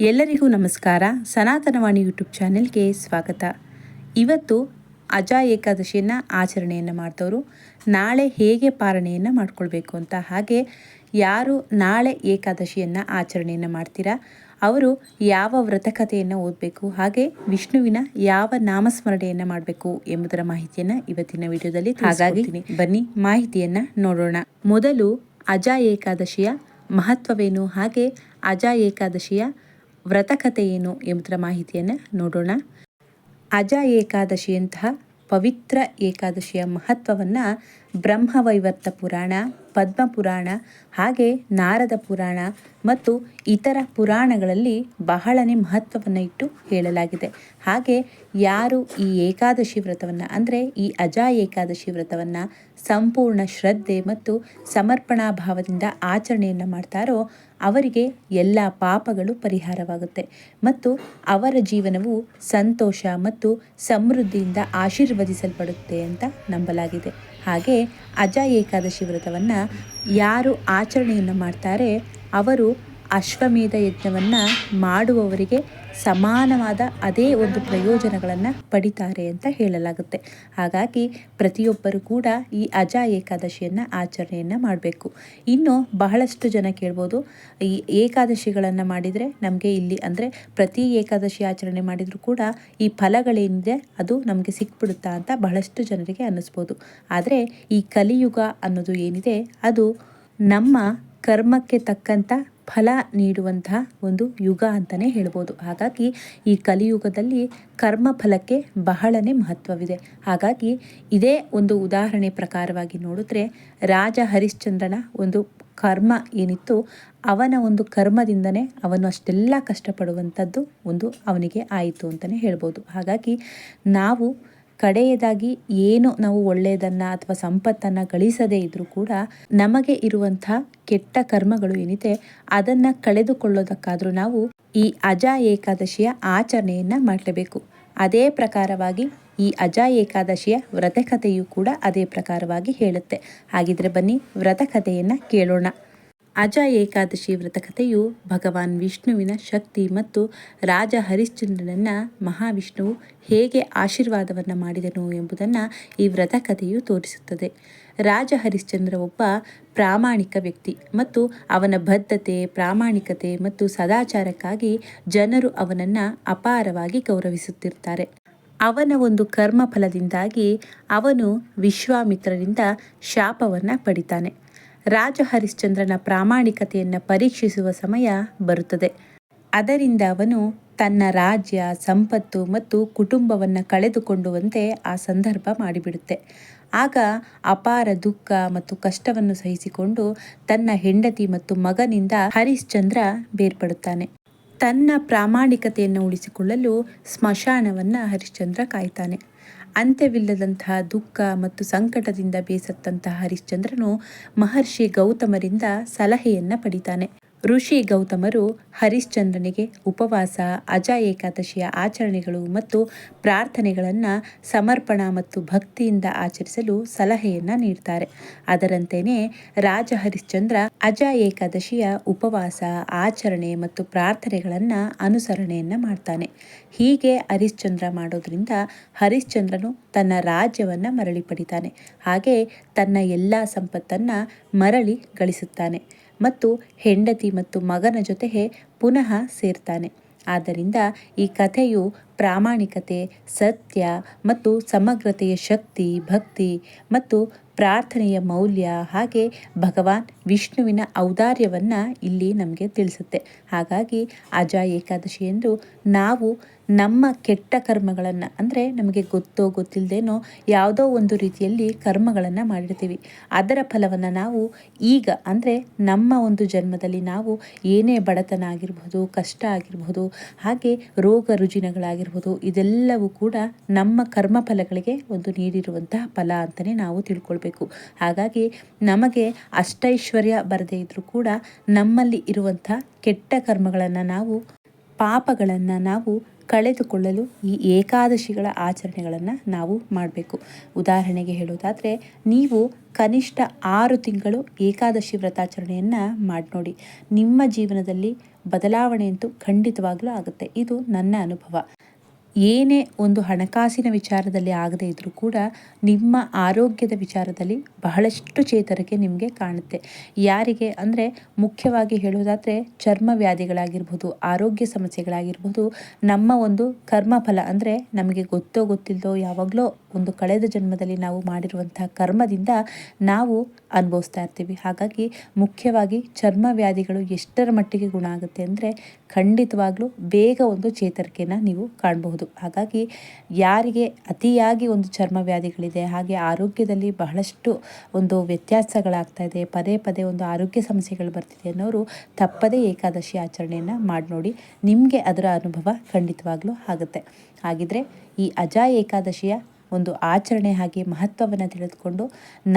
ಎಲ್ಲರಿಗೂ ನಮಸ್ಕಾರ. ಸನಾತನವಾಣಿ ಯೂಟ್ಯೂಬ್ ಚಾನೆಲ್ಗೆ ಸ್ವಾಗತ. ಇವತ್ತು ಅಜ ಏಕಾದಶಿಯನ್ನು ಆಚರಣೆಯನ್ನು ಮಾಡ್ತವರು. ನಾಳೆ ಹೇಗೆ ಪಾಲನೆಯನ್ನು ಮಾಡ್ಕೊಳ್ಬೇಕು ಅಂತ ಹಾಗೆ ಯಾರು ನಾಳೆ ಏಕಾದಶಿಯನ್ನು ಆಚರಣೆಯನ್ನು ಮಾಡ್ತೀರಾ ಅವರು ಯಾವ ವ್ರತಕಥೆಯನ್ನು ಓದಬೇಕು ಹಾಗೆ ವಿಷ್ಣುವಿನ ಯಾವ ನಾಮಸ್ಮರಣೆಯನ್ನು ಮಾಡಬೇಕು ಎಂಬುದರ ಮಾಹಿತಿಯನ್ನು ಇವತ್ತಿನ ವಿಡಿಯೋದಲ್ಲಿ ಹಾಗಾಗಿ ಬನ್ನಿ ಮಾಹಿತಿಯನ್ನು ನೋಡೋಣ. ಮೊದಲು ಅಜ ಏಕಾದಶಿಯ ಮಹತ್ವವೇನು ಹಾಗೆ ಅಜ ಏಕಾದಶಿಯ ವ್ರತಕಥೆ ಏನು ಎಂಬುದರ ಮಾಹಿತಿಯನ್ನು ನೋಡೋಣ. ಅಜ ಏಕಾದಶಿಯಂತಹ ಪವಿತ್ರ ಏಕಾದಶಿಯ ಮಹತ್ವವನ್ನು ಬ್ರಹ್ಮವೈವರ್ತ ಪುರಾಣ ಪದ್ಮ ಪುರಾಣ ಹಾಗೆ ನಾರದ ಪುರಾಣ ಮತ್ತು ಇತರ ಪುರಾಣಗಳಲ್ಲಿ ಬಹಳನೇ ಮಹತ್ವವನ್ನು ಇಟ್ಟು ಹೇಳಲಾಗಿದೆ. ಹಾಗೆ ಯಾರು ಈ ಏಕಾದಶಿ ವ್ರತವನ್ನು, ಅಂದರೆ ಈ ಅಜಾ ಏಕಾದಶಿ ವ್ರತವನ್ನು ಸಂಪೂರ್ಣ ಶ್ರದ್ಧೆ ಮತ್ತು ಸಮರ್ಪಣಾ ಭಾವದಿಂದ ಆಚರಣೆಯನ್ನು ಮಾಡ್ತಾರೋ ಅವರಿಗೆ ಎಲ್ಲ ಪಾಪಗಳು ಪರಿಹಾರವಾಗುತ್ತೆ. ಮತ್ತು ಅವರ ಜೀವನವು ಸಂತೋಷ ಮತ್ತು ಸಮೃದ್ಧಿಯಿಂದ ಆಶೀರ್ವದಿಸಲ್ಪಡುತ್ತೆ ಅಂತ ನಂಬಲಾಗಿದೆ. ಹಾಗೆ ಅಜ ಏಕಾದಶಿ ವ್ರತವನ್ನು ಯಾರು ಆಚರಣೆಯನ್ನು ಮಾಡ್ತಾರೆ ಅವರು ಅಶ್ವಮೇಧ ಯಜ್ಞವನ್ನು ಮಾಡುವವರಿಗೆ ಸಮಾನವಾದ ಅದೇ ಒಂದು ಪ್ರಯೋಜನಗಳನ್ನು ಪಡಿತಾರೆ ಅಂತ ಹೇಳಲಾಗುತ್ತೆ. ಹಾಗಾಗಿ ಪ್ರತಿಯೊಬ್ಬರು ಕೂಡ ಈ ಅಜ ಏಕಾದಶಿಯನ್ನು ಆಚರಣೆಯನ್ನು ಮಾಡಬೇಕು. ಇನ್ನು ಬಹಳಷ್ಟು ಜನ ಕೇಳ್ಬೋದು, ಈ ಏಕಾದಶಿಗಳನ್ನು ಮಾಡಿದರೆ ನಮಗೆ ಇಲ್ಲಿ ಅಂದರೆ ಪ್ರತಿ ಏಕಾದಶಿ ಆಚರಣೆ ಮಾಡಿದರೂ ಕೂಡ ಈ ಫಲಗಳೇನಿದೆ ಅದು ನಮಗೆ ಸಿಕ್ಬಿಡುತ್ತಾ ಅಂತ ಬಹಳಷ್ಟು ಜನರಿಗೆ ಅನ್ನಿಸ್ಬೋದು. ಆದರೆ ಈ ಕಲಿಯುಗ ಅನ್ನೋದು ಏನಿದೆ, ಅದು ನಮ್ಮ ಕರ್ಮಕ್ಕೆ ತಕ್ಕಂಥ ಫಲ ನೀಡುವಂತಹ ಒಂದು ಯುಗ ಅಂತಲೇ ಹೇಳ್ಬೋದು. ಹಾಗಾಗಿ ಈ ಕಲಿಯುಗದಲ್ಲಿ ಕರ್ಮ ಫಲಕ್ಕೆ ಬಹಳನೇ ಮಹತ್ವವಿದೆ. ಹಾಗಾಗಿ ಇದೇ ಒಂದು ಉದಾಹರಣೆ ಪ್ರಕಾರವಾಗಿ ನೋಡಿದ್ರೆ ರಾಜ ಹರಿಶ್ಚಂದ್ರನ ಒಂದು ಕರ್ಮ ಏನಿತ್ತು ಅವನ ಒಂದು ಕರ್ಮದಿಂದನೇ ಅವನು ಅಷ್ಟೆಲ್ಲ ಕಷ್ಟಪಡುವಂಥದ್ದು ಒಂದು ಅವನಿಗೆ ಆಯಿತು ಅಂತಲೇ ಹೇಳ್ಬೋದು. ಹಾಗಾಗಿ ನಾವು ಕಡೆಯದಾಗಿ ಏನು ನಾವು ಒಳ್ಳೆಯದನ್ನು ಅಥವಾ ಸಂಪತ್ತನ್ನು ಗಳಿಸದೇ ಇದ್ದರೂ ಕೂಡ ನಮಗೆ ಇರುವಂಥ ಕೆಟ್ಟ ಕರ್ಮಗಳು ಏನಿದೆ, ಅದನ್ನು ಕಳೆದುಕೊಳ್ಳೋದಕ್ಕಾದರೂ ನಾವು ಈ ಅಜ ಏಕಾದಶಿಯ ಆಚರಣೆಯನ್ನು ಮಾಡಲೇಬೇಕು. ಅದೇ ಪ್ರಕಾರವಾಗಿ ಈ ಅಜ ಏಕಾದಶಿಯ ವ್ರತಕಥೆಯು ಕೂಡ ಅದೇ ಪ್ರಕಾರವಾಗಿ ಹೇಳುತ್ತೆ. ಹಾಗಿದ್ರೆ ಬನ್ನಿ ವ್ರತಕಥೆಯನ್ನು ಕೇಳೋಣ. ಅಜ ಏಕಾದಶಿ ವ್ರತಕಥೆಯು ಭಗವಾನ್ ವಿಷ್ಣುವಿನ ಶಕ್ತಿ ಮತ್ತು ರಾಜ ಹರಿಶ್ಚಂದ್ರನನ್ನು ಮಹಾವಿಷ್ಣುವು ಹೇಗೆ ಆಶೀರ್ವಾದವನ್ನು ಮಾಡಿದನು ಎಂಬುದನ್ನು ಈ ವ್ರತಕಥೆಯು ತೋರಿಸುತ್ತದೆ. ರಾಜ ಹರಿಶ್ಚಂದ್ರ ಒಬ್ಬ ಪ್ರಾಮಾಣಿಕ ವ್ಯಕ್ತಿ ಮತ್ತು ಅವನ ಬದ್ಧತೆ, ಪ್ರಾಮಾಣಿಕತೆ ಮತ್ತು ಸದಾಚಾರಕ್ಕಾಗಿ ಜನರು ಅವನನ್ನು ಅಪಾರವಾಗಿ ಗೌರವಿಸುತ್ತಿರ್ತಾರೆ. ಅವನ ಒಂದು ಕರ್ಮ ಫಲದಿಂದಾಗಿ ಅವನು ವಿಶ್ವಾಮಿತ್ರರಿಂದ ಶಾಪವನ್ನು ಪಡಿತಾನೆ. ರಾಜ ಹರಿಶ್ಚಂದ್ರನ ಪ್ರಾಮಾಣಿಕತೆಯನ್ನು ಪರೀಕ್ಷಿಸುವ ಸಮಯ ಬರುತ್ತದೆ. ಅದರಿಂದ ಅವನು ತನ್ನ ರಾಜ್ಯ, ಸಂಪತ್ತು ಮತ್ತು ಕುಟುಂಬವನ್ನು ಕಳೆದುಕೊಂಡುವಂತೆ ಆ ಸಂದರ್ಭ ಮಾಡಿಬಿಡುತ್ತೆ. ಆಗ ಅಪಾರ ದುಃಖ ಮತ್ತು ಕಷ್ಟವನ್ನು ಸಹಿಸಿಕೊಂಡು ತನ್ನ ಹೆಂಡತಿ ಮತ್ತು ಮಗನಿಂದ ಹರಿಶ್ಚಂದ್ರ ಬೇರ್ಪಡುತ್ತಾನೆ. ತನ್ನ ಪ್ರಾಮಾಣಿಕತೆಯನ್ನು ಉಳಿಸಿಕೊಳ್ಳಲು ಸ್ಮಶಾನವನ್ನು ಹರಿಶ್ಚಂದ್ರ ಕಾಯ್ತಾನೆ. ಅಂತ್ಯವಿಲ್ಲದಂತಹ ದುಃಖ ಮತ್ತು ಸಂಕಟದಿಂದ ಬೇಸತ್ತಂತಹ ಹರಿಶ್ಚಂದ್ರನು ಮಹರ್ಷಿ ಗೌತಮರಿಂದ ಸಲಹೆಯನ್ನು ಪಡಿತಾನೆ. ಋಷಿ ಗೌತಮರು ಹರಿಶ್ಚಂದ್ರನಿಗೆ ಉಪವಾಸ ಅಜ ಏಕಾದಶಿಯ ಆಚರಣೆಗಳು ಮತ್ತು ಪ್ರಾರ್ಥನೆಗಳನ್ನು ಸಮರ್ಪಣಾ ಮತ್ತು ಭಕ್ತಿಯಿಂದ ಆಚರಿಸಲು ಸಲಹೆಯನ್ನು ನೀಡ್ತಾರೆ. ಅದರಂತೆಯೇ ರಾಜ ಹರಿಶ್ಚಂದ್ರ ಅಜ ಏಕಾದಶಿಯ ಉಪವಾಸ, ಆಚರಣೆ ಮತ್ತು ಪ್ರಾರ್ಥನೆಗಳನ್ನು ಅನುಸರಣೆಯನ್ನು ಮಾಡ್ತಾನೆ. ಹೀಗೆ ಹರಿಶ್ಚಂದ್ರ ಮಾಡೋದ್ರಿಂದ ಹರಿಶ್ಚಂದ್ರನು ತನ್ನ ರಾಜ್ಯವನ್ನು ಮರಳಿ ಪಡಿತಾನೆ. ಹಾಗೆ ತನ್ನ ಎಲ್ಲ ಸಂಪತ್ತನ್ನು ಮರಳಿ ಗಳಿಸುತ್ತಾನೆ. ಮತ್ತು ಹೆಂಡತಿ ಮತ್ತು ಮಗನ ಜೊತೆಗೆ ಪುನಃ ಸೇರ್ತಾನೆ. ಆದ್ದರಿಂದ ಈ ಕಥೆಯು ಪ್ರಾಮಾಣಿಕತೆ, ಸತ್ಯ ಮತ್ತು ಸಮಗ್ರತೆಯ ಶಕ್ತಿ, ಭಕ್ತಿ ಮತ್ತು ಪ್ರಾರ್ಥನೆಯ ಮೌಲ್ಯ ಹಾಗೆ ಭಗವಾನ್ ವಿಷ್ಣುವಿನ ಔದಾರ್ಯವನ್ನು ಇಲ್ಲಿ ನಮಗೆ ತಿಳಿಸುತ್ತೆ. ಹಾಗಾಗಿ ಅಜಾ ಏಕಾದಶಿ ಎಂದು ನಾವು ನಮ್ಮ ಕೆಟ್ಟ ಕರ್ಮಗಳನ್ನು, ಅಂದರೆ ನಮಗೆ ಗೊತ್ತೋ ಗೊತ್ತಿಲ್ಲದೇನೋ ಯಾವುದೋ ಒಂದು ರೀತಿಯಲ್ಲಿ ಕರ್ಮಗಳನ್ನು ಮಾಡಿರ್ತೀವಿ. ಅದರ ಫಲವನ್ನು ನಾವು ಈಗ, ಅಂದರೆ ನಮ್ಮ ಒಂದು ಜನ್ಮದಲ್ಲಿ ನಾವು ಏನೇ ಬಡತನ ಆಗಿರ್ಬೋದು ಕಷ್ಟ ಆಗಿರ್ಬೋದು, ಹಾಗೆ ರೋಗ ರುಜಿನಗಳಾಗಿರ್ಬೋದು, ಇದೆಲ್ಲವೂ ಕೂಡ ನಮ್ಮ ಕರ್ಮ ಫಲಗಳಿಗೆ ಒಂದು ನೀಡಿರುವಂತಹ ಫಲ ಅಂತಲೇ ನಾವು ತಿಳ್ಕೊಳ್ಬೇಕು. ಹಾಗಾಗಿ ನಮಗೆ ಅಷ್ಟೈಶ್ವರ್ಯ ಬರದೇ ಇದ್ದರೂ ಕೂಡ ನಮ್ಮಲ್ಲಿ ಇರುವಂಥ ಕೆಟ್ಟ ಕರ್ಮಗಳನ್ನು ನಾವು, ಪಾಪಗಳನ್ನು ನಾವು ಕಳೆದುಕೊಳ್ಳಲು ಈ ಏಕಾದಶಿಗಳ ಆಚರಣೆಗಳನ್ನು ನಾವು ಮಾಡಬೇಕು. ಉದಾಹರಣೆಗೆ ಹೇಳೋದಾದರೆ ನೀವು ಕನಿಷ್ಠ ಆರು ತಿಂಗಳು ಏಕಾದಶಿ ವ್ರತಾಚರಣೆಯನ್ನು ಮಾಡಿ ನೋಡಿ. ನಿಮ್ಮ ಜೀವನದಲ್ಲಿ ಬದಲಾವಣೆ ಅಂತೂ ಖಂಡಿತವಾಗ್ಲೂ ಆಗುತ್ತೆ. ಇದು ನನ್ನ ಅನುಭವ. ಏನೇ ಒಂದು ಹಣಕಾಸಿನ ವಿಚಾರದಲ್ಲಿ ಆಗದೇ ಇದ್ದರೂ ಕೂಡ ನಿಮ್ಮ ಆರೋಗ್ಯದ ವಿಚಾರದಲ್ಲಿ ಬಹಳಷ್ಟು ಚೇತರಿಕೆ ನಿಮಗೆ ಕಾಣುತ್ತೆ. ಯಾರಿಗೆ? ಅಂದರೆ ಮುಖ್ಯವಾಗಿ ಹೇಳೋದಾದರೆ ಚರ್ಮ ವ್ಯಾಧಿಗಳಾಗಿರ್ಬೋದು, ಆರೋಗ್ಯ ಸಮಸ್ಯೆಗಳಾಗಿರ್ಬೋದು, ನಮ್ಮ ಒಂದು ಕರ್ಮಫಲ ಅಂದರೆ ನಮಗೆ ಗೊತ್ತೋ ಗೊತ್ತಿಲ್ಲದೋ ಯಾವಾಗಲೋ ಒಂದು ಕಳೆದ ಜನ್ಮದಲ್ಲಿ ನಾವು ಮಾಡಿರುವಂಥ ಕರ್ಮದಿಂದ ನಾವು ಅನುಭವಿಸ್ತಾ ಇರ್ತೀವಿ. ಹಾಗಾಗಿ ಮುಖ್ಯವಾಗಿ ಚರ್ಮ ವ್ಯಾಧಿಗಳು ಎಷ್ಟರ ಮಟ್ಟಿಗೆ ಗುಣ ಆಗುತ್ತೆ ಅಂದರೆ ಖಂಡಿತವಾಗ್ಲೂ ಬೇಗ ಒಂದು ಚೇತರಿಕೆನ ನೀವು ಕಾಣಬಹುದು. ಹಾಗಾಗಿ ಯಾರಿಗೆ ಅತಿಯಾಗಿ ಒಂದು ಚರ್ಮ ವ್ಯಾಧಿಗಳಿದೆ, ಹಾಗೆ ಆರೋಗ್ಯದಲ್ಲಿ ಬಹಳಷ್ಟು ಒಂದು ವ್ಯತ್ಯಾಸಗಳಾಗ್ತಾ ಇದೆ, ಪದೇ ಪದೇ ಒಂದು ಆರೋಗ್ಯ ಸಮಸ್ಯೆಗಳು ಬರ್ತಿದೆ ಅನ್ನೋರು ತಪ್ಪದೇ ಏಕಾದಶಿ ಆಚರಣೆಯನ್ನು ಮಾಡಿ ನೋಡಿ, ನಿಮಗೆ ಅದರ ಅನುಭವ ಖಂಡಿತವಾಗ್ಲೂ ಆಗುತ್ತೆ. ಹಾಗಿದ್ರೆ ಈ ಅಜಾ ಏಕಾದಶಿಯ ಒಂದು ಆಚರಣೆ ಹಾಗೆ ಮಹತ್ವವನ್ನು ತಿಳಿದುಕೊಂಡು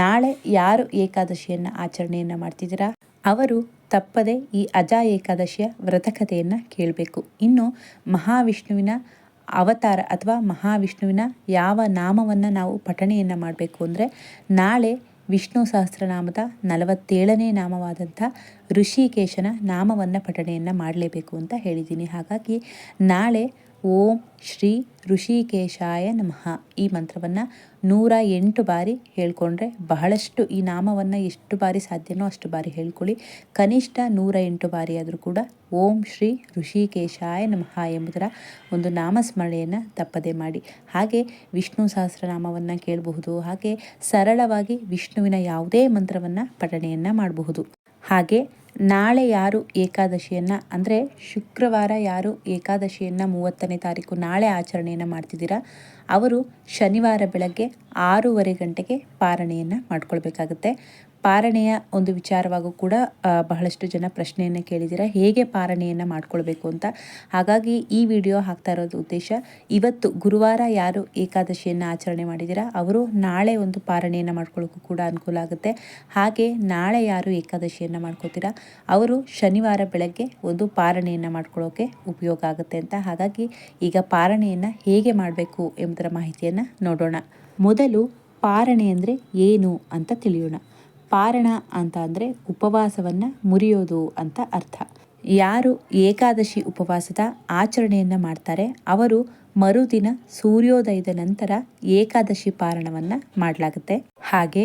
ನಾಳೆ ಯಾರು ಏಕಾದಶಿಯನ್ನು ಆಚರಣೆಯನ್ನು ಮಾಡ್ತಿದ್ದೀರಾ? ಅವರು ತಪ್ಪದೆ ಈ ಅಜಾ ಏಕಾದಶಿಯ ವ್ರತಕಥೆಯನ್ನು ಕೇಳಬೇಕು. ಇನ್ನು ಮಹಾವಿಷ್ಣುವಿನ ಅವತಾರ ಅಥವಾ ಮಹಾವಿಷ್ಣುವಿನ ಯಾವ ನಾಮವನ್ನು ನಾವು ಪಠಣೆಯನ್ನು ಮಾಡಬೇಕು ಅಂದರೆ ನಾಳೆ ವಿಷ್ಣು ಸಹಸ್ರನಾಮದ ನಲವತ್ತೇಳನೇ ನಾಮವಾದಂಥ ಋಷಿಕೇಶನ ನಾಮವನ್ನು ಪಠಣೆಯನ್ನು ಮಾಡಲೇಬೇಕು ಅಂತ ಹೇಳಿದ್ದೀನಿ. ಹಾಗಾಗಿ ನಾಳೆ ಓಂ ಶ್ರೀ ಋಷಿಕೇಶಾಯ ನಮಃ. ಈ ಮಂತ್ರವನ್ನು ನೂರ ಎಂಟು ಬಾರಿ ಹೇಳ್ಕೊಂಡ್ರೆ ಬಹಳಷ್ಟು ಈ ನಾಮವನ್ನು ಎಷ್ಟು ಬಾರಿ ಸಾಧ್ಯನೋ ಅಷ್ಟು ಬಾರಿ ಹೇಳ್ಕೊಳ್ಳಿ. ಕನಿಷ್ಠ ನೂರ ಎಂಟು ಬಾರಿ ಆದರೂ ಕೂಡ ಓಂ ಶ್ರೀ ಋಷಿಕೇಶಾಯ ನಮಃ ಎಂಬುದರ ಒಂದು ನಾಮಸ್ಮರಣೆಯನ್ನು ತಪ್ಪದೇ ಮಾಡಿ. ಹಾಗೆ ವಿಷ್ಣು ಸಹಸ್ರನಾಮವನ್ನು ಕೇಳಬಹುದು. ಹಾಗೆ ಸರಳವಾಗಿ ವಿಷ್ಣುವಿನ ಯಾವುದೇ ಮಂತ್ರವನ್ನು ಪಠಣೆಯನ್ನು ಮಾಡಬಹುದು. ಹಾಗೆ ನಾಳೆ ಯಾರು ಏಕಾದಶಿಯನ್ನು, ಅಂದರೆ ಶುಕ್ರವಾರ ಯಾರು ಏಕಾದಶಿಯನ್ನು ಮೂವತ್ತನೇ ತಾರೀಕು ನಾಳೆ ಆಚರಣೆಯನ್ನು ಮಾಡ್ತಿದ್ದೀರಾ, ಅವರು ಶನಿವಾರ ಬೆಳಗ್ಗೆ ಆರೂವರೆ ಗಂಟೆಗೆ ಪಾರಣೆಯನ್ನು ಮಾಡ್ಕೊಳ್ಬೇಕಾಗುತ್ತೆ. ಪಾರಣೆಯ ಒಂದು ವಿಚಾರವಾಗೂ ಕೂಡ ಬಹಳಷ್ಟು ಜನ ಪ್ರಶ್ನೆಯನ್ನು ಕೇಳಿದ್ದೀರ. ಹೇಗೆ ಪಾರಣೆಯನ್ನು ಮಾಡ್ಕೊಳ್ಬೇಕು ಅಂತ. ಹಾಗಾಗಿ ಈ ವಿಡಿಯೋ ಹಾಕ್ತಾ ಇರೋದು ಉದ್ದೇಶ, ಇವತ್ತು ಗುರುವಾರ ಯಾರು ಏಕಾದಶಿಯನ್ನು ಆಚರಣೆ ಮಾಡಿದ್ದೀರಾ, ಅವರು ನಾಳೆ ಒಂದು ಪಾರಣೆಯನ್ನು ಮಾಡ್ಕೊಳ್ಳೋಕ್ಕೂ ಕೂಡ ಅನುಕೂಲ ಆಗುತ್ತೆ. ಹಾಗೆ ನಾಳೆ ಯಾರು ಏಕಾದಶಿಯನ್ನು ಮಾಡ್ಕೋತೀರಾ, ಅವರು ಶನಿವಾರ ಬೆಳಗ್ಗೆ ಒಂದು ಪಾರಣೆಯನ್ನು ಮಾಡ್ಕೊಳ್ಳೋಕ್ಕೆ ಉಪಯೋಗ ಆಗುತ್ತೆ ಅಂತ. ಹಾಗಾಗಿ ಈಗ ಪಾರಣೆಯನ್ನು ಹೇಗೆ ಮಾಡಬೇಕು ಎಂಬುದರ ಮಾಹಿತಿಯನ್ನು ನೋಡೋಣ. ಮೊದಲು ಪಾರಣೆ ಅಂದರೆ ಏನು ಅಂತ ತಿಳಿಯೋಣ. ಪಾರಣ ಅಂತ ಅಂದರೆ ಉಪವಾಸವನ್ನು ಮುರಿಯೋದು ಅಂತ ಅರ್ಥ. ಯಾರು ಏಕಾದಶಿ ಉಪವಾಸದ ಆಚರಣೆಯನ್ನು ಮಾಡ್ತಾರೆ, ಅವರು ಮರುದಿನ ಸೂರ್ಯೋದಯದ ನಂತರ ಏಕಾದಶಿ ಪಾರಣವನ್ನು ಮಾಡಲಾಗುತ್ತೆ. ಹಾಗೆ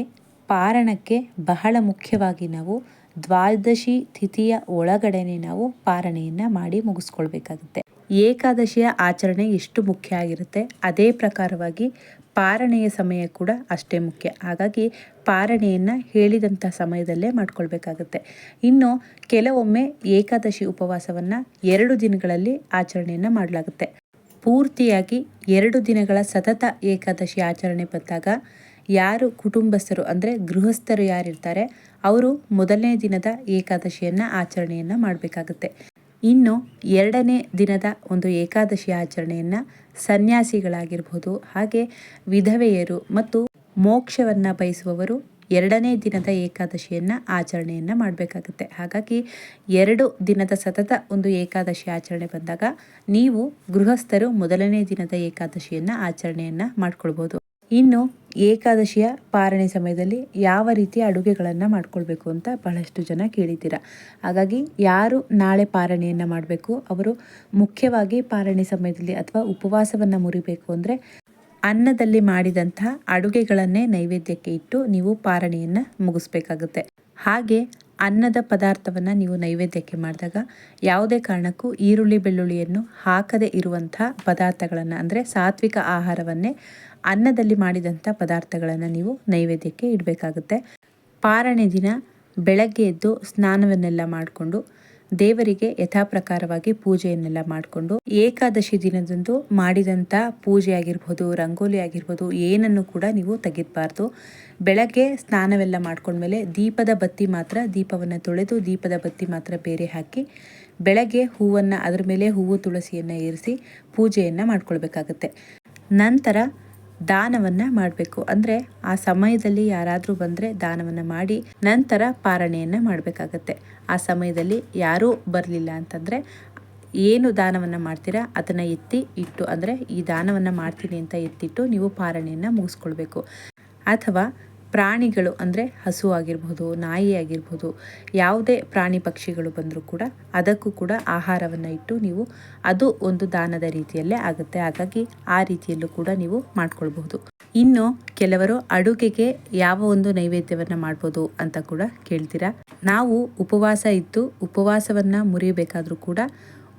ಪಾರಣಕ್ಕೆ ಬಹಳ ಮುಖ್ಯವಾಗಿ ನಾವು ದ್ವಾದಶಿ ತಿಥಿಯ ಒಳಗಡೆನೆ ನಾವು ಪಾರಣೆಯನ್ನು ಮಾಡಿ ಮುಗಿಸ್ಕೊಳ್ಬೇಕಾಗುತ್ತೆ. ಏಕಾದಶಿಯ ಆಚರಣೆ ಎಷ್ಟು ಮುಖ್ಯ ಆಗಿರುತ್ತೆ, ಅದೇ ಪ್ರಕಾರವಾಗಿ ಪಾರಣೆಯ ಸಮಯ ಕೂಡ ಅಷ್ಟೇ ಮುಖ್ಯ. ಹಾಗಾಗಿ ಪಾರಣೆಯನ್ನು ಹೇಳಿದಂಥ ಸಮಯದಲ್ಲೇ ಮಾಡ್ಕೊಳ್ಬೇಕಾಗತ್ತೆ. ಇನ್ನು ಕೆಲವೊಮ್ಮೆ ಏಕಾದಶಿ ಉಪವಾಸವನ್ನು ಎರಡು ದಿನಗಳಲ್ಲಿ ಆಚರಣೆಯನ್ನು ಮಾಡಲಾಗುತ್ತೆ. ಪೂರ್ತಿಯಾಗಿ ಎರಡು ದಿನಗಳ ಸತತ ಏಕಾದಶಿ ಆಚರಣೆ ಬಂದಾಗ ಯಾರು ಕುಟುಂಬಸ್ಥರು ಅಂದರೆ ಗೃಹಸ್ಥರು ಯಾರಿರ್ತಾರೆ, ಅವರು ಮೊದಲನೇ ದಿನದ ಏಕಾದಶಿಯನ್ನು ಆಚರಣೆಯನ್ನು ಮಾಡಬೇಕಾಗುತ್ತೆ. ಇನ್ನು ಎರಡನೇ ದಿನದ ಒಂದು ಏಕಾದಶಿ ಆಚರಣೆಯನ್ನು ಸನ್ಯಾಸಿಗಳಾಗಿರ್ಬೋದು, ಹಾಗೆ ವಿಧವೆಯರು ಮತ್ತು ಮೋಕ್ಷವನ್ನು ಬಯಸುವವರು ಎರಡನೇ ದಿನದ ಏಕಾದಶಿಯನ್ನು ಆಚರಣೆಯನ್ನು ಮಾಡಬೇಕಾಗುತ್ತೆ. ಹಾಗಾಗಿ ಎರಡು ದಿನದ ಸತತ ಒಂದು ಏಕಾದಶಿ ಆಚರಣೆ ಬಂದಾಗ ನೀವು ಗೃಹಸ್ಥರು ಮೊದಲನೇ ದಿನದ ಏಕಾದಶಿಯನ್ನು ಆಚರಣೆಯನ್ನು ಮಾಡ್ಕೊಳ್ಬೋದು. ಇನ್ನು ಏಕಾದಶಿಯ ಪಾರಣೆ ಸಮಯದಲ್ಲಿ ಯಾವ ರೀತಿಯ ಅಡುಗೆಗಳನ್ನು ಮಾಡ್ಕೊಳ್ಬೇಕು ಅಂತ ಬಹಳಷ್ಟು ಜನ ಕೇಳಿದ್ದೀರ. ಹಾಗಾಗಿ ಯಾರು ನಾಳೆ ಪಾರಣೆಯನ್ನು ಮಾಡಬೇಕು, ಅವರು ಮುಖ್ಯವಾಗಿ ಪಾರಣೆ ಸಮಯದಲ್ಲಿ ಅಥವಾ ಉಪವಾಸವನ್ನು ಮುರಿಬೇಕು ಅಂದರೆ ಅನ್ನದಲ್ಲಿ ಮಾಡಿದಂಥ ಅಡುಗೆಗಳನ್ನೇ ನೈವೇದ್ಯಕ್ಕೆ ಇಟ್ಟು ನೀವು ಪಾರಣೆಯನ್ನು ಮುಗಿಸ್ಬೇಕಾಗುತ್ತೆ. ಹಾಗೆ ಅನ್ನದ ಪದಾರ್ಥವನ್ನು ನೀವು ನೈವೇದ್ಯಕ್ಕೆ ಮಾಡಿದಾಗ ಯಾವುದೇ ಕಾರಣಕ್ಕೂ ಈರುಳ್ಳಿ, ಬೆಳ್ಳುಳ್ಳಿಯನ್ನು ಹಾಕದೇ ಇರುವಂಥ ಪದಾರ್ಥಗಳನ್ನು, ಅಂದರೆ ಸಾತ್ವಿಕ ಆಹಾರವನ್ನೇ ಅನ್ನದಲ್ಲಿ ಮಾಡಿದಂಥ ಪದಾರ್ಥಗಳನ್ನು ನೀವು ನೈವೇದ್ಯಕ್ಕೆ ಇಡಬೇಕಾಗುತ್ತೆ. ಪಾರಣೆ ದಿನ ಬೆಳಗ್ಗೆ ಎದ್ದು ಸ್ನಾನವನ್ನೆಲ್ಲ ಮಾಡಿಕೊಂಡು ದೇವರಿಗೆ ಯಥಾಪ್ರಕಾರವಾಗಿ ಪೂಜೆಯನ್ನೆಲ್ಲ ಮಾಡಿಕೊಂಡು ಏಕಾದಶಿ ದಿನದಂದು ಮಾಡಿದಂಥ ಪೂಜೆ ಆಗಿರ್ಬೋದು, ರಂಗೋಲಿ ಆಗಿರ್ಬೋದು, ಏನನ್ನು ಕೂಡ ನೀವು ತೆಗಿಬಾರ್ದು ಬೆಳಗ್ಗೆ ಸ್ನಾನವೆಲ್ಲ ಮಾಡ್ಕೊಂಡ್ಮೇಲೆ ದೀಪದ ಬತ್ತಿ ಮಾತ್ರ, ದೀಪವನ್ನು ತೊಳೆದು ದೀಪದ ಬತ್ತಿ ಮಾತ್ರ ಬೇರೆ ಹಾಕಿ ಬೆಳಗ್ಗೆ ಹೂವನ್ನು ಅದರ ಮೇಲೆ ಹೂವು ತುಳಸಿಯನ್ನು ಏರಿಸಿ ಪೂಜೆಯನ್ನು ಮಾಡ್ಕೊಳ್ಬೇಕಾಗತ್ತೆ. ನಂತರ ದಾನವನ್ನು ಮಾಡಬೇಕು. ಅಂದರೆ ಆ ಸಮಯದಲ್ಲಿ ಯಾರಾದರೂ ಬಂದರೆ ದಾನವನ್ನು ಮಾಡಿ ನಂತರ ಪಾರಣೆಯನ್ನು ಮಾಡಬೇಕಾಗತ್ತೆ. ಆ ಸಮಯದಲ್ಲಿ ಯಾರೂ ಬರಲಿಲ್ಲ ಅಂತಂದರೆ ಏನು ದಾನವನ್ನು ಮಾಡ್ತೀರಾ ಅದನ್ನು ಎತ್ತಿ ಇಟ್ಟು, ಅಂದರೆ ಈ ದಾನವನ್ನು ಮಾಡ್ತೀನಿ ಅಂತ ಎತ್ತಿಟ್ಟು ನೀವು ಪಾರಣೆಯನ್ನು ಮುಗಿಸ್ಕೊಳ್ಬೇಕು. ಅಥವಾ ಪ್ರಾಣಿಗಳು ಅಂದರೆ ಹಸು ಆಗಿರ್ಬೋದು, ನಾಯಿ ಆಗಿರ್ಬೋದು, ಯಾವುದೇ ಪ್ರಾಣಿ ಪಕ್ಷಿಗಳು ಬಂದರೂ ಕೂಡ ಅದಕ್ಕೂ ಕೂಡ ಆಹಾರವನ್ನು ಇಟ್ಟು ನೀವು ಅದು ಒಂದು ದಾನದ ರೀತಿಯಲ್ಲೇ ಆಗುತ್ತೆ. ಹಾಗಾಗಿ ಆ ರೀತಿಯಲ್ಲೂ ಕೂಡ ನೀವು ಮಾಡ್ಕೊಳ್ಬಹುದು. ಇನ್ನು ಕೆಲವರು ಅಡುಗೆಗೆ ಯಾವ ಒಂದು ನೈವೇದ್ಯವನ್ನು ಮಾಡ್ಬೋದು ಅಂತ ಕೂಡ ಕೇಳ್ತೀರಾ? ನಾವು ಉಪವಾಸ ಇದ್ದು ಉಪವಾಸವನ್ನು ಮುರಿಯಬೇಕಾದರೂ ಕೂಡ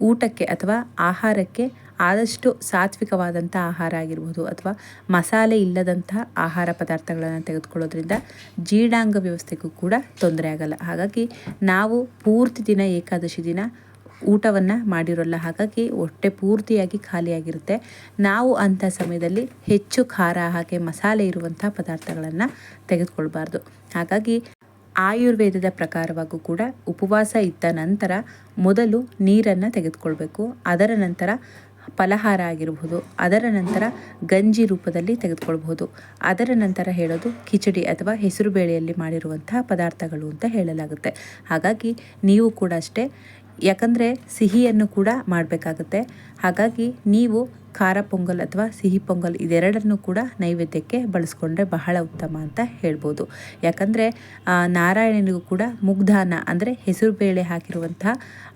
ಊಟಕ್ಕೆ ಅಥವಾ ಆಹಾರಕ್ಕೆ ಆದಷ್ಟು ಸಾತ್ವಿಕವಾದಂಥ ಆಹಾರ ಆಗಿರ್ಬೋದು ಅಥವಾ ಮಸಾಲೆ ಇಲ್ಲದಂತಹ ಆಹಾರ ಪದಾರ್ಥಗಳನ್ನು ತೆಗೆದುಕೊಳ್ಳೋದ್ರಿಂದ ಜೀರ್ಣಾಂಗ ವ್ಯವಸ್ಥೆಗೂ ಕೂಡ ತೊಂದರೆ ಆಗಲ್ಲ. ಹಾಗಾಗಿ ನಾವು ಪೂರ್ತಿ ದಿನ ಏಕಾದಶಿ ದಿನ ಊಟವನ್ನು ಮಾಡಿರೋಲ್ಲ. ಹಾಗಾಗಿ ಹೊಟ್ಟೆ ಪೂರ್ತಿಯಾಗಿ ಖಾಲಿಯಾಗಿರುತ್ತೆ. ನಾವು ಅಂಥ ಸಮಯದಲ್ಲಿ ಹೆಚ್ಚು ಖಾರ ಹಾಗೆ ಮಸಾಲೆ ಇರುವಂಥ ಪದಾರ್ಥಗಳನ್ನು ತೆಗೆದುಕೊಳ್ಬಾರ್ದು. ಹಾಗಾಗಿ ಆಯುರ್ವೇದದ ಪ್ರಕಾರವಾಗೂ ಕೂಡ ಉಪವಾಸ ಇದ್ದ ನಂತರ ಮೊದಲು ನೀರನ್ನು ತೆಗೆದುಕೊಳ್ಬೇಕು. ಅದರ ನಂತರ ಫಲಹಾರ ಆಗಿರಬಹುದು ಅದರ ನಂತರ ಗಂಜಿ ರೂಪದಲ್ಲಿ ತೆಗೆದುಕೊಳ್ಬಹುದು. ಅದರ ನಂತರ ಹೇಳೋದು ಕಿಚಡಿ ಅಥವಾ ಹೆಸರುಬೇಳೆಯಲ್ಲಿ ಮಾಡಿರುವಂತಹ ಪದಾರ್ಥಗಳು ಅಂತ ಹೇಳಲಾಗುತ್ತೆ. ಹಾಗಾಗಿ ನೀವು ಕೂಡ ಅಷ್ಟೇ, ಯಾಕಂದರೆ ಸಿಹಿಯನ್ನು ಕೂಡ ಮಾಡಬೇಕಾಗುತ್ತೆ. ಹಾಗಾಗಿ ನೀವು ಖಾರ ಪೊಂಗಲ್ ಅಥವಾ ಸಿಹಿ ಪೊಂಗಲ್ ಇದೆರಡನ್ನು ಕೂಡ ನೈವೇದ್ಯಕ್ಕೆ ಬಳಸ್ಕೊಂಡ್ರೆ ಬಹಳ ಉತ್ತಮ ಅಂತ ಹೇಳ್ಬೋದು. ಯಾಕಂದರೆ ನಾರಾಯಣನಿಗೂ ಕೂಡ ಮುಗ್ಧಾನ ಅಂದರೆ ಹೆಸರು ಬೇಳೆ ಹಾಕಿರುವಂತಹ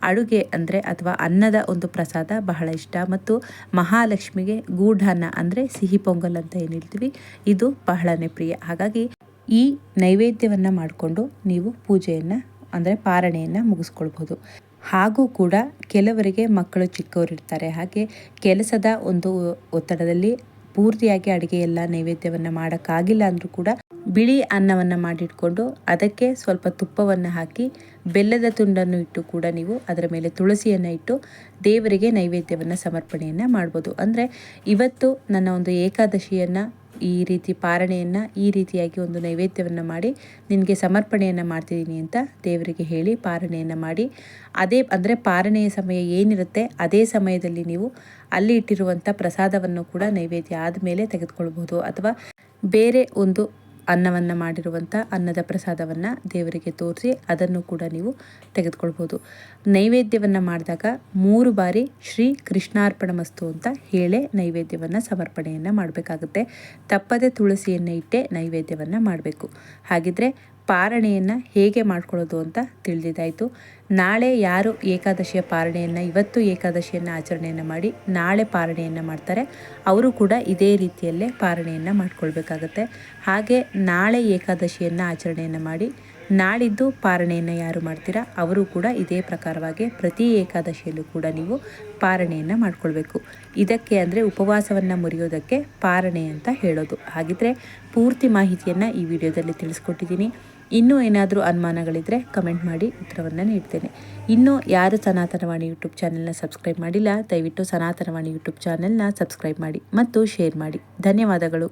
ಅಡುಗೆ ಅಂದರೆ ಅಥವಾ ಅನ್ನದ ಒಂದು ಪ್ರಸಾದ ಬಹಳ ಇಷ್ಟ. ಮತ್ತು ಮಹಾಲಕ್ಷ್ಮಿಗೆ ಗೂಢಾನ್ನ ಅಂದರೆ ಸಿಹಿ ಪೊಂಗಲ್ ಅಂತ ಏನು ಹೇಳ್ತೀವಿ? ಇದು ಬಹಳನೇ ಪ್ರಿಯ. ಹಾಗಾಗಿ ಈ ನೈವೇದ್ಯವನ್ನು ಮಾಡಿಕೊಂಡು ನೀವು ಪೂಜೆಯನ್ನು ಅಂದರೆ ಪಾರಣೆಯನ್ನು ಮುಗಿಸ್ಕೊಳ್ಬೋದು. ಹಾಗೂ ಕೂಡ ಕೆಲವರಿಗೆ ಮಕ್ಕಳು ಚಿಕ್ಕವರಿರ್ತಾರೆ ಹಾಗೆ ಕೆಲಸದ ಒಂದು ಒತ್ತಡದಲ್ಲಿ ಪೂರ್ತಿಯಾಗಿ ಅಡುಗೆ ಎಲ್ಲ ನೈವೇದ್ಯವನ್ನು ಮಾಡೋಕ್ಕಾಗಿಲ್ಲ ಅಂದರೂ ಕೂಡ ಬಿಳಿ ಅನ್ನವನ್ನು ಮಾಡಿಟ್ಕೊಂಡು ಅದಕ್ಕೆ ಸ್ವಲ್ಪ ತುಪ್ಪವನ್ನು ಹಾಕಿ ಬೆಲ್ಲದ ತುಂಡನ್ನು ಇಟ್ಟು ಕೂಡ ನೀವು ಅದರ ಮೇಲೆ ತುಳಸಿಯನ್ನು ಇಟ್ಟು ದೇವರಿಗೆ ನೈವೇದ್ಯವನ್ನು ಸಮರ್ಪಣೆಯನ್ನು ಮಾಡ್ಬೋದು. ಅಂದರೆ ಇವತ್ತು ನನ್ನ ಒಂದು ಏಕಾದಶಿಯನ್ನು ಈ ರೀತಿ ಪಾರಣೆಯನ್ನು ಈ ರೀತಿಯಾಗಿ ಒಂದು ನೈವೇದ್ಯವನ್ನು ಮಾಡಿ ನಿನಗೆ ಸಮರ್ಪಣೆಯನ್ನು ಮಾಡ್ತಿದ್ದೀನಿ ಅಂತ ದೇವರಿಗೆ ಹೇಳಿ ಪಾರಣೆಯನ್ನು ಮಾಡಿ, ಅದೇ ಅಂದರೆ ಪಾರಣೆಯ ಸಮಯ ಏನಿರುತ್ತೆ ಅದೇ ಸಮಯದಲ್ಲಿ ನೀವು ಅಲ್ಲಿ ಇಟ್ಟಿರುವಂಥ ಪ್ರಸಾದವನ್ನು ಕೂಡ ನೈವೇದ್ಯ ಆದಮೇಲೆ ತೆಗೆದುಕೊಳ್ಬೋದು ಅಥವಾ ಬೇರೆ ಒಂದು ಅನ್ನವನ್ನು ಮಾಡಿರುವಂಥ ಅನ್ನದ ಪ್ರಸಾದವನ್ನು ದೇವರಿಗೆ ತೋರಿಸಿ ಅದನ್ನು ಕೂಡ ನೀವು ತೆಗೆದುಕೊಳ್ಬೋದು. ನೈವೇದ್ಯವನ್ನು ಮಾಡಿದಾಗ ಮೂರು ಬಾರಿ ಶ್ರೀ ಕೃಷ್ಣಾರ್ಪಣ ಮಸ್ತು ಅಂತ ಹೇಳೇ ನೈವೇದ್ಯವನ್ನು ಸಮರ್ಪಣೆಯನ್ನು ಮಾಡಬೇಕಾಗುತ್ತೆ. ತಪ್ಪದೆ ತುಳಸಿಯನ್ನು ಇಟ್ಟೆ ನೈವೇದ್ಯವನ್ನು ಮಾಡಬೇಕು. ಹಾಗಿದ್ರೆ ಪಾರಣೆಯನ್ನು ಹೇಗೆ ಮಾಡ್ಕೊಳ್ಳೋದು ಅಂತ ತಿಳಿದಿದ್ದಾಯಿತು. ನಾಳೆ ಯಾರು ಏಕಾದಶಿಯ ಪಾರಣೆಯನ್ನು, ಇವತ್ತು ಏಕಾದಶಿಯನ್ನು ಆಚರಣೆಯನ್ನು ಮಾಡಿ ನಾಳೆ ಪಾರಣೆಯನ್ನು ಮಾಡ್ತಾರೆ, ಅವರು ಕೂಡ ಇದೇ ರೀತಿಯಲ್ಲೇ ಪಾರಣೆಯನ್ನು ಮಾಡ್ಕೊಳ್ಬೇಕಾಗತ್ತೆ. ಹಾಗೆ ನಾಳೆ ಏಕಾದಶಿಯನ್ನು ಆಚರಣೆಯನ್ನು ಮಾಡಿ ನಾಳಿದ್ದು ಪಾರಣೆಯನ್ನು ಯಾರು ಮಾಡ್ತೀರಾ, ಅವರು ಕೂಡ ಇದೇ ಪ್ರಕಾರವಾಗಿ ಪ್ರತಿ ಏಕಾದಶಿಯಲ್ಲೂ ಕೂಡ ನೀವು ಪಾರಣೆಯನ್ನು ಮಾಡಿಕೊಳ್ಬೇಕು. ಇದಕ್ಕೆ ಅಂದರೆ ಉಪವಾಸವನ್ನು ಮುರಿಯೋದಕ್ಕೆ ಪಾರಣೆ ಅಂತ ಹೇಳೋದು. ಹಾಗಿದ್ರೆ ಪೂರ್ತಿ ಮಾಹಿತಿಯನ್ನು ಈ ವಿಡಿಯೋದಲ್ಲಿ ತಿಳಿಸ್ಕೊಟ್ಟಿದ್ದೀನಿ. ಇನ್ನೂ ಏನಾದರೂ ಅನುಮಾನಗಳಿದ್ದರೆ ಕಮೆಂಟ್ ಮಾಡಿ ಉತ್ತರವನ್ನು ನೀಡ್ತೇನೆ. ಇನ್ನೂ ಯಾರು ಸನಾತನವಾಣಿ ಯೂಟ್ಯೂಬ್ ಚಾನೆಲ್ನ ಸಬ್ಸ್ಕ್ರೈಬ್ ಮಾಡಿಲ್ಲ, ದಯವಿಟ್ಟು ಸನಾತನವಾಣಿ ಯೂಟ್ಯೂಬ್ ಚಾನೆಲ್ನ ಸಬ್ಸ್ಕ್ರೈಬ್ ಮಾಡಿ ಮತ್ತು ಶೇರ್ ಮಾಡಿ. ಧನ್ಯವಾದಗಳು.